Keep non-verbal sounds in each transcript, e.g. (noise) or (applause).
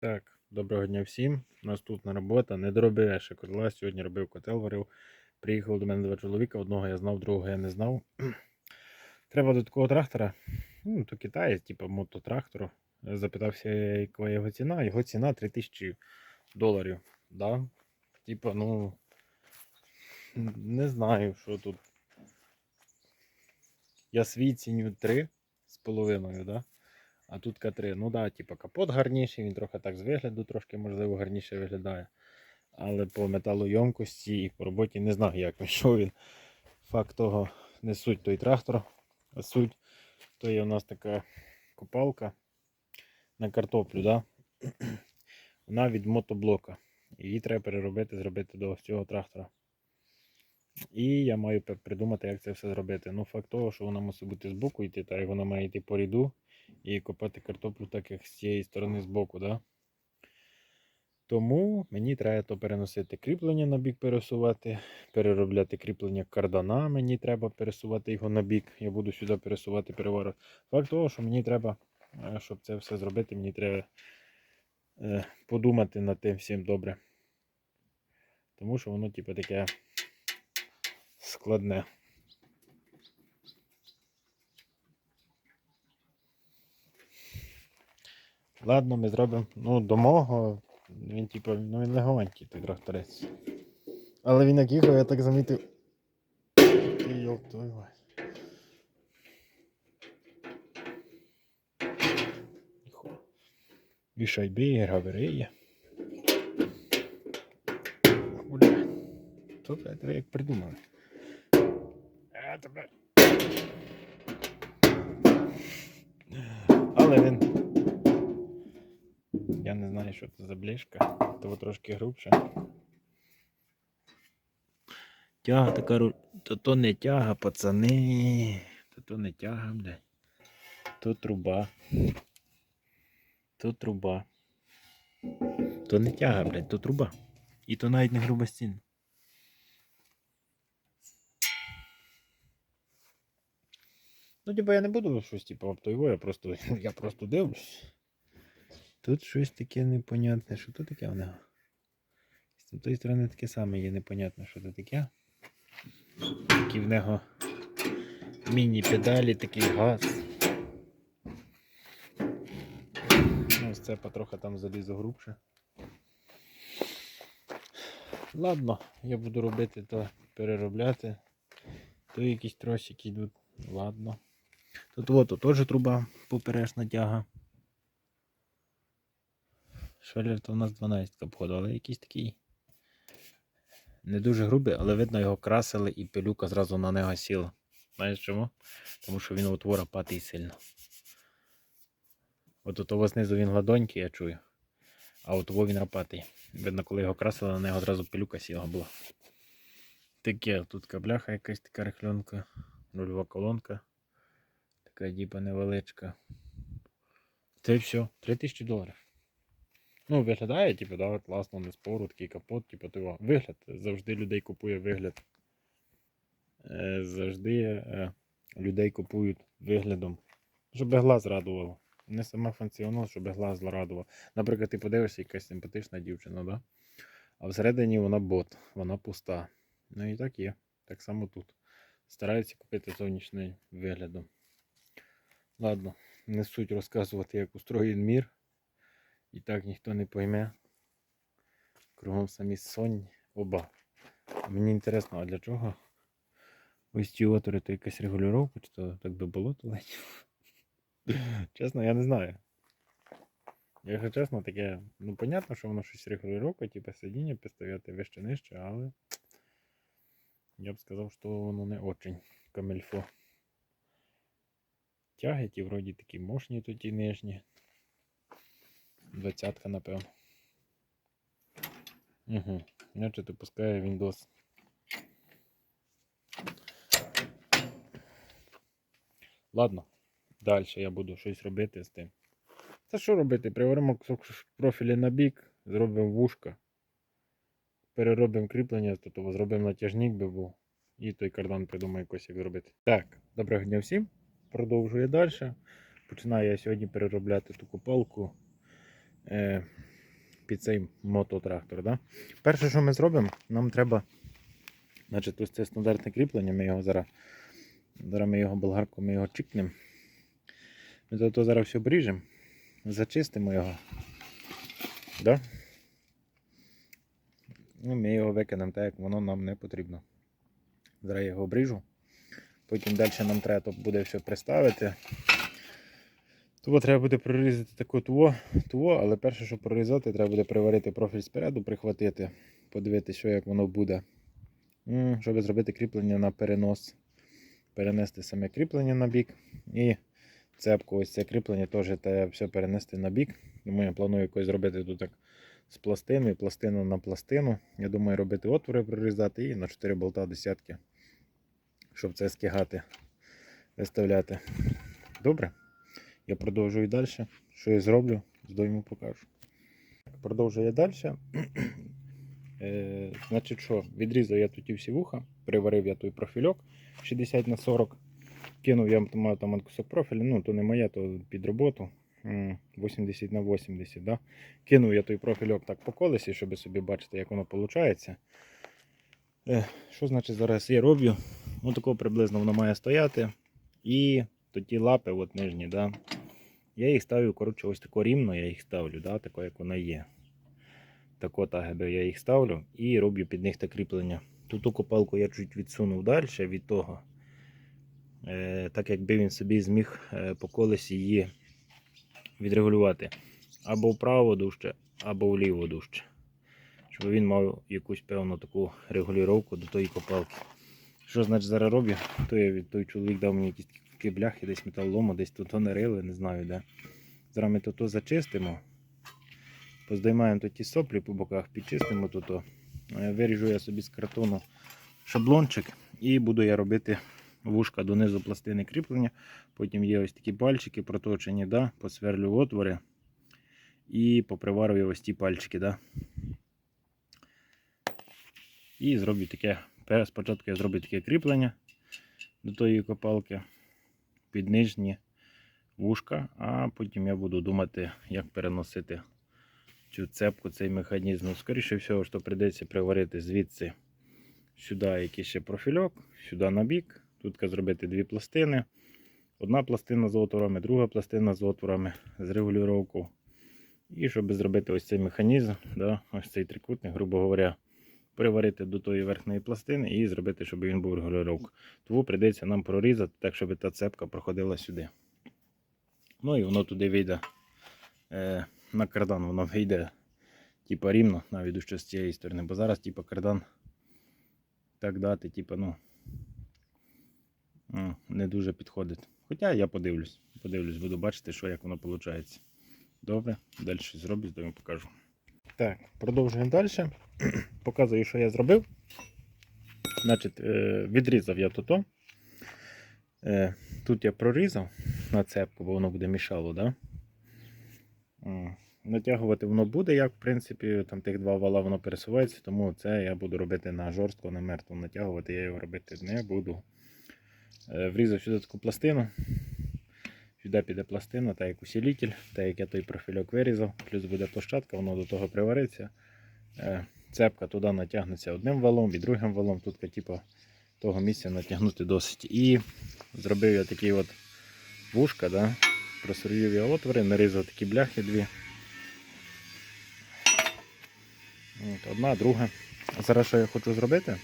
Так, доброго дня всім. Наступна робота. Не доробив я ще котла. Сьогодні робив котел, варив. Приїхав до мене два чоловіка. Одного я знав, другого я не знав. (clears throat) Треба до такого трактора. Ну, то китаєць, типу мототрактору. Запитався, яка його ціна. Його ціна 3000 доларів. Да? Типа, ну. Не знаю, що тут. Я свій ціню 3 з половиною, да? А тут К3. Ну да, типу капот гарніший, він трохи так з вигляду, трошки можливо гарніше виглядає. Але по металойомкості і по роботі не знаю, як (laughs) що він. Факт того, не суть той трактор, а суть то є у нас така копалка на картоплю. Да? (clears throat) Вона від мотоблока. Її треба переробити, зробити до цього трактора. І я маю придумати, як це все зробити. Ну, факт того, що вона мусить бути збоку йти, так як вона має йти по ряду і копати картоплю так, як з цієї сторони збоку. Да? Тому мені треба то переносити кріплення на бік пересувати, переробляти кріплення кардана, мені треба пересувати його на бік. Я буду сюди пересувати перевару. Факт того, що мені треба, е, щоб це все зробити, мені треба е, подумати над тим всім добре. Тому що воно, типу, таке складне. Ладно, ми зробимо. Ну, до мого. Він, типу, ну він легонький той тракторець. Але він як їхав, я так замітив. Ти йоп твою мать. Ніхуя. Вішай бігер, гавириє. Бля. То блядь, ви як придумали. А. Але Я не знаю, що це за блішка. Того трошки грубше. Тяга така ру... То то не тяга, пацани. То то не тяга, блядь. То труба. То труба. То не тяга, блядь, то труба. І то навіть не груба стіна. Ну, типа я не буду щось типу обтойво, я просто, (laughs) я просто дивлюсь. Тут щось таке непонятне. Що тут таке в нього? З тієї сторони таке саме є непонятне, що це таке. Такі в нього міні-педалі, такий газ. Ну, ось це потрохи там залізо грубше. Ладно, я буду робити то переробляти. То якісь тросики йдуть. Ладно. Тут от теж труба поперечна тяга. Швеллер то у нас 12 походу, але якийсь такий не дуже грубий, але видно його красили і пилюка зразу на нього сіла. Знаєш чому? Тому що він утвора патий сильно. От у того знизу він гладонький, я чую. А от того він рапатий. Видно, коли його красили, на нього одразу пилюка сіла була. Таке, тут кабляха якась така рихленка, нульова колонка. Така діпа невеличка. Це все, 3000 доларів. Ну, виглядає, типу, да, класно, не спору, такий капот, типу, того. Вигляд. Завжди людей купує вигляд. Е, завжди е, людей купують виглядом. Щоб глаз радував. Не сама функціонал, щоб глаз радував. Наприклад, ти подивишся якась симпатична дівчина, да? а всередині вона бот, вона пуста. Ну і так є. Так само тут. Стараються купити зовнішнім виглядом. Ладно, не суть розказувати, як устроєн мір. І так ніхто не пойме. Кругом самі сонні. Оба. Мені інтересно, а для чого? Ось ці отвори то якась регулювання, чи то так було то ледь. (laughs) Чесно, я не знаю. Якщо чесно, таке, ну понятно, що воно щось регулювання, типу сидіння підставляти вище нижче, але я б сказав, що воно не очень камельфо. Тяги ті вроді такі мощні тут і нижні. Двадцятка, напевно. Угу. Значить, пускає Windows. Ладно, далі я буду щось робити з тим. Та що робити? Приваримо профілі на бік, зробимо вушка, переробимо кріплення, тобто зробимо натяжник би був. І той кардан придумає якось як зробити. Так, доброго дня всім. Продовжую далі. Починаю я сьогодні переробляти ту купалку. Е, під цей мототрактор. Да? Перше, що ми зробимо, нам треба. Значить, ось це стандартне кріплення, ми його зараз. Зараз ми його болгаркою ми його чікнемо. Ми то, то зараз все обріжемо, зачистимо його. Да? Ну, ми його викинемо так, як воно нам не потрібно. Зараз я його обріжу. Потім далі нам треба буде все приставити. Того треба буде прорізати таку туво, туво, але перше, що прорізати, треба буде приварити профіль спереду, прихватити, подивитися, що як воно буде. Щоб зробити кріплення на перенос. Перенести саме кріплення на бік. І цепку, ось це кріплення теж треба все перенести на бік. Тому я планую якось зробити тут так з пластиною, пластину на пластину. Я думаю, робити отвори прорізати і на 4 болта десятки, щоб це скигати, виставляти. Добре. Я продовжую далі. Що я зроблю, здойму покажу. Продовжую я далі. (clears throat) Е, значить, що, відрізав я тут всі вуха, приварив я той профільок 60 на 40. Кинув я маю там кусок профілю, ну то не моє, то під роботу. 80 на 80. Да? Кинув я той профільок так по колесі, щоб собі бачити, як воно виходить. Е, що значить зараз я роблю? Ну, такого приблизно воно має стояти. І то ті лапи, от нижні, да? Я їх ставлю, коротше, ось тако рівно я їх ставлю, да? тако, як вона є. Тако так я їх ставлю і роблю під них те кріплення. Тут ту копалку я чуть відсунув далі від того. Е, так якби він собі зміг е, по колесі її відрегулювати. Або вправо дужче, або вліво дужче. Щоб він мав якусь певну таку регулювання до тої копалки. Що значить зараз роблю? То я той чоловік дав мені якісь такі бляхи, десь металолому, десь тут нарили, не знаю де. Зараз ми тут зачистимо. Поздаймаємо тут ті соплі по боках, підчистимо тут. Виріжу я собі з картону шаблончик і буду я робити вушка донизу пластини кріплення. Потім є ось такі пальчики проточені, да? посверлю отвори і поприварую ось ті пальчики. Да? І зроблю таке. Спочатку я зроблю таке кріплення до тої копалки під нижні вушка, а потім я буду думати, як переносити цю цепку, цей механізм. Ну, Скоріше всього, що прийдеться приварити звідси сюди якийсь ще профільок, сюди на бік. Тут зробити дві пластини. Одна пластина з отворами, друга пластина з отворами з регулювання. І щоб зробити ось цей механізм, да, ось цей трикутник, грубо говоря, приварити до тої верхньої пластини і зробити, щоб він був регулювання. Тому прийдеться нам прорізати так, щоб та цепка проходила сюди. Ну і воно туди вийде е, на кардан, воно вийде типа рівно, навіть ще з цієї сторони, бо зараз типа кардан так дати, типа, ну, не дуже підходить. Хоча я подивлюсь, подивлюсь, буду бачити, що як воно виходить. Добре, далі зроблю, здаю покажу. Так, продовжуємо далі. (clears throat) Показую, що я зробив. Значить, е, відрізав я тут. Е, Тут я прорізав на цепку, бо воно буде мішало, да? Натягувати воно буде, як в принципі, там тих два вала воно пересувається, тому це я буду робити на жорстко, на мертво. Натягувати я його робити не буду. Е, Врізав сюди таку пластину. Сюди піде пластина, та як усилитель, та як я той профільок вирізав, плюс буде площадка, воно до того привариться. Е, Цепка туди натягнеться одним валом і другим валом. Тут типу, того місця натягнути досить. І зробив я такі от вушка, да? просверлив я отвори, нарізав такі бляхи дві. От, одна, друга. А зараз що я хочу зробити?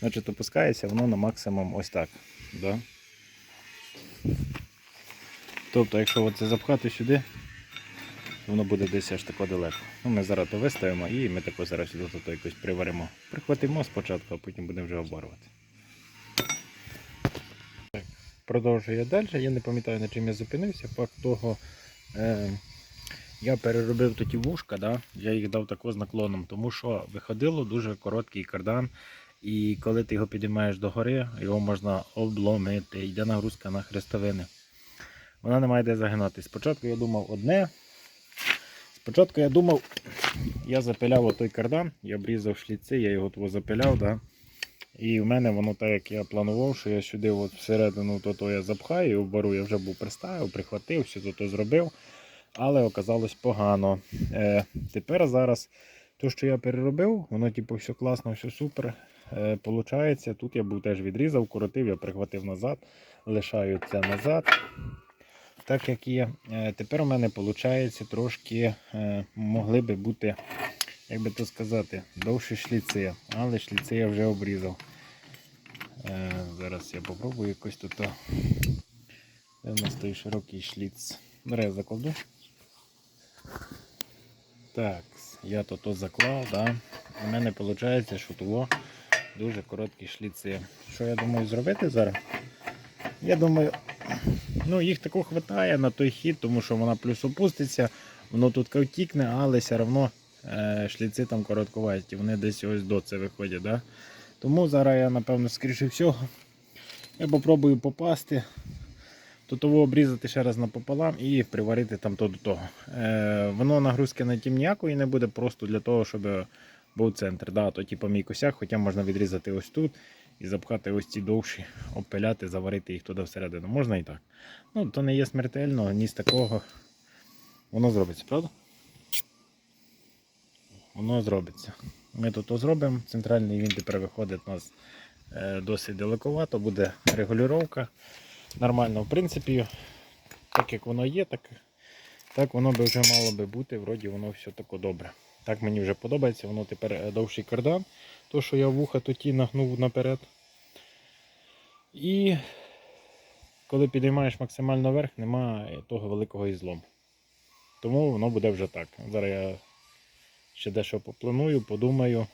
Значить, опускається воно на максимум ось так. Да? Тобто, якщо це запхати сюди, воно буде десь аж тако далеко. Ну, Ми зараз то виставимо і ми тако зараз сюди то якось приваримо. Прихватимо спочатку, а потім будемо вже обварювати. Так, продовжую я далі. Я не пам'ятаю, на чим я зупинився. Факт того, е, я переробив тоді вушка, да? я їх дав тако з наклоном, тому що виходило дуже короткий кардан. І коли ти його підіймаєш догори, його можна обломити, йде нагрузка на хрестовини. Вона не має де загинати. Спочатку я думав одне. Спочатку я думав, я запиляв той кардан, я обрізав шліци, я його того запиляв. Да? І в мене воно так, як я планував, що я сюди от всередину то, то я запхаю, і оберу, я вже був приставив, прихватив, все то, то зробив. але оказалось погано. Е, тепер зараз те, що я переробив, воно типу все класно, все супер. Е, получається, тут я був теж відрізав, коротив, я прихватив назад, лишаю це назад. Так як є. Е, тепер у мене виходить трошки е, могли би бути, як би то сказати, довші шліци, але шліци я вже обрізав. Е, зараз я попробую якось тут. Де в нас той широкий шліц. Зараз я закладу. Так, я то то заклав, да. У мене виходить, що того дуже короткі шліци. Що я думаю зробити зараз? Я думаю, ну їх тако хватає на той хід, тому що вона плюс опуститься, воно тут втікне, але все одно е, шліци там коротковаті, вони десь ось до це виходять. Да? Тому зараз я, напевно, скоріше всього, я попробую попасти, то обрізати ще раз напополам і приварити там то до того. Е, воно нагрузки на тім ніякої не буде, просто для того, щоб був центр. Да, то типу мій косяк, хоча можна відрізати ось тут і запхати ось ці довші, обпиляти, заварити їх туди всередину. Можна і так. Ну, то не є смертельно, ні з такого. Воно зробиться, правда? Воно зробиться. Ми тут то зробимо. Центральний він тепер виходить у нас е, досить далековато, буде регулювання. Нормально, в принципі, так як воно є, так, так воно би вже мало би бути. Вроді воно все таке добре. Так мені вже подобається, воно тепер е, довший кардан. То, що я вуха тоді нагнув наперед. І коли підіймаєш максимально вверх, немає того великого ізлому. Тому воно буде вже так. Зараз я ще дещо попланую, подумаю,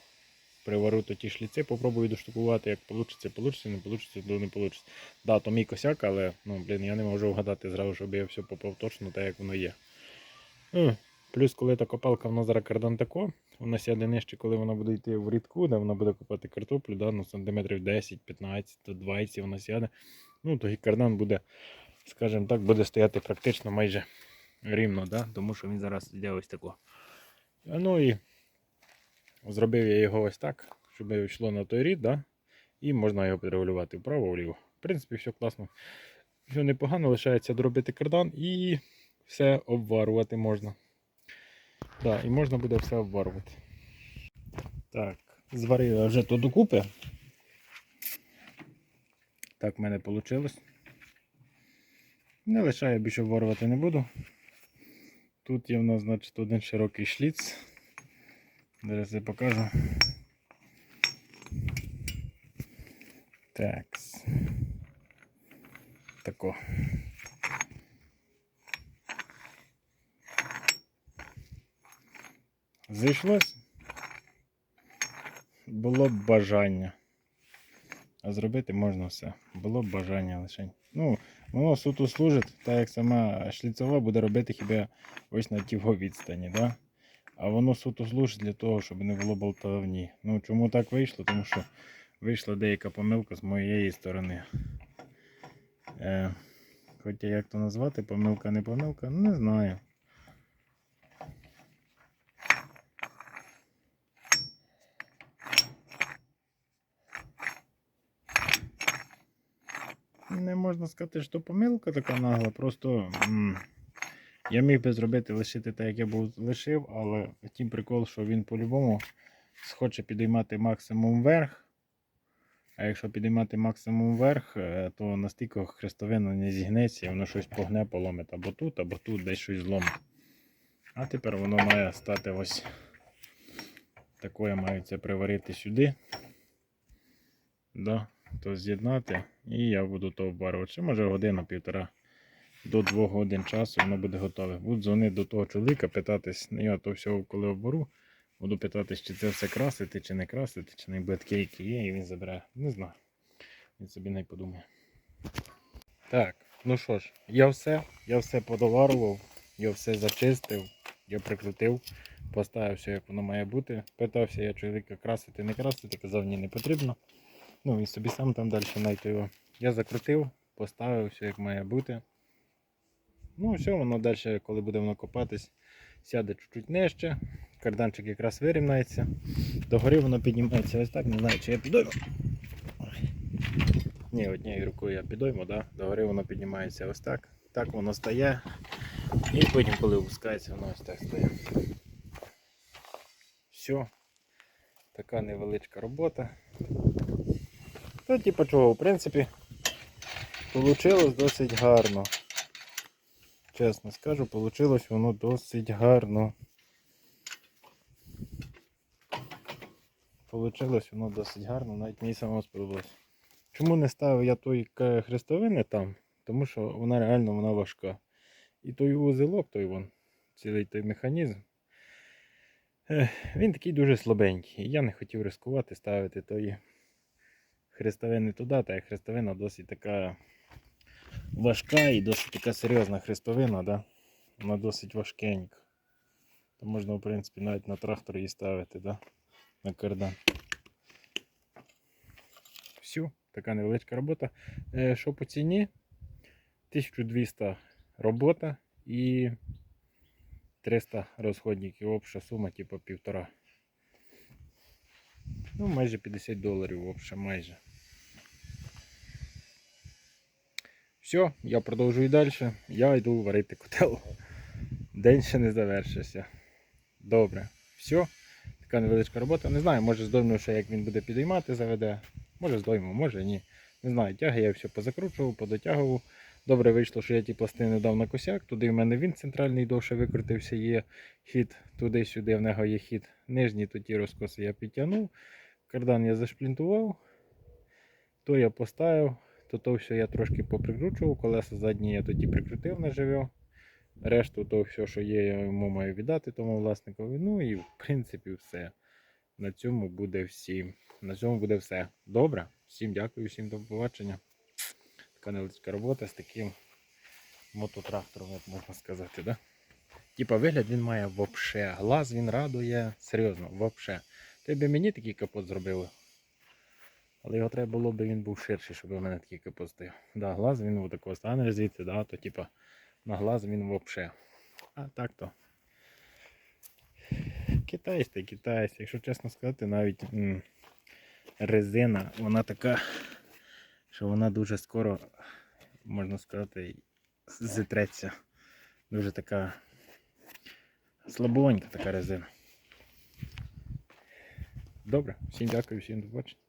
приварю то ті шліци, попробую доштукувати, як вийде, вийде, не вийде, то не вийде. Да, то мій косяк, але ну, блін, я не можу вгадати зразу, щоб я все попав точно так, як воно є. Плюс, коли та копалка вона зараз кардан тако, вона сяде нижче, коли вона буде йти в рідку, де вона буде копати картоплю, да, ну, сантиметрів 10, 15, то 20 вона сяде. Ну, то кардан буде, скажімо так, буде стояти практично майже рівно, да, тому що він зараз йде ось тако. Ну і зробив я його ось так, щоб йшло на той рід, да, і можна його підрегулювати вправо-вліво. В принципі, все класно. Все непогано, лишається доробити кардан і все обварувати можна. Так, і можна буде все обварувати. Так, зварив я вже то докупи. Так в мене вийшло. Не лишаю більше обварювати не буду. Тут є в нас, значить, один широкий шліц. Зараз я покажу. Так. Тако. Зійшлось. Було б бажання. А зробити можна все. Було б бажання лише. Ну, воно суто служить, так як сама шліцова буде робити хіба ось на тіго відстані. Да? А воно суто служить для того, щоб не було болтовні. Ну чому так вийшло? Тому що вийшла деяка помилка з моєї сторони. Е, Хоча як то назвати, помилка не помилка, не знаю. Не можна сказати, що помилка така нагла, просто я міг би зробити лишити так, як я був лишив, але тім прикол, що він по-любому схоче підіймати максимум вверх. А якщо підіймати максимум вверх, е, то настільки хрестовина не зігнеться, і воно щось погне, поломить або тут, або тут десь щось зломить. А тепер воно має стати ось такое маю приварити сюди. Да, то з'єднати і я буду то обварювати. Ще може година-півтора до двох годин часу воно буде готове. Буду дзвонити до того чоловіка, питатись, ну, я то все коли обвару, буду питатись, чи це все красити, чи не красити, чи не буде які є, і він забере. Не знаю. Він собі не подумає. Так, ну що ж, я все, я все подоварував, я все зачистив, я прикрутив, поставив все, як воно має бути. Питався я чоловіка красити, не красити, казав, ні, не потрібно. Ну і собі сам там далі знайти його. Я закрутив, поставив все як має бути. Ну, все, воно далі, коли буде воно копатись, сяде чуть-чуть нижче. Карданчик якраз вирівнається. Догори воно піднімається ось так, не знаю, чи я підойму. Ні, однією рукою я підойму, да? догори воно піднімається ось так. Так воно стає. І потім, коли опускається, воно ось так стає. Все. Така невеличка робота. Та типу чого, в принципі, вийшло досить гарно. Чесно скажу, вийшло воно досить гарно. Получилось воно досить гарно, навіть мені самому сподобалось. Чому не ставив я той хрестовини там? Тому що вона реально вона важка. І той узелок, той вон, цілий той механізм. Він такий дуже слабенький. Я не хотів ризикувати ставити тої хрестовини туди, та хрестовина досить така важка і досить така серйозна хрестовина, да? вона досить важкенька. То можна, в принципі, навіть на трактор її ставити, да? на кардан. Все, така невеличка робота. Е, Що по ціні? 1200 робота і 300 розходників. Обща сума, типу півтора. Ну, майже 50 доларів, обща, майже. Все, я продовжую далі. Я йду варити котел. День ще не завершився. Добре. Все. Така невеличка робота. Не знаю, може здойму ще як він буде підіймати, заведе. Може здойму, може ні. Не знаю, тяги я все позакручував, подотягував. Добре вийшло, що я ті пластини дав на косяк. Туди в мене він центральний довше викрутився, є хід туди-сюди, в нього є хід. Нижні то ті розкоси я підтягнув. Кардан я зашплінтував. То я поставив, то то все я трошки поприкручував. Колеса задні я тоді прикрутив наживе. Решту то все, що є, я йому маю віддати тому власникові. Ну і в принципі все. На цьому буде всім. На цьому буде все. Добре. Всім дякую, всім до побачення. Така невеличка робота з таким мототрактором, як можна сказати, да? Типа вигляд він має вообще. Глаз він радує. Серйозно, вообще. Ти мені такий капот зробили. Але його треба було б він був ширший, щоб у мене такий капот. Да, глаз він вот такого стане звідси, да, то типа на глаз він вообще. А так то. Китайсь та китайсь. Якщо чесно сказати, навіть м, резина, вона така, що вона дуже скоро, можна сказати, зітреться. Дуже така слабонька така резина. Добре, всім дякую, всім до побачення.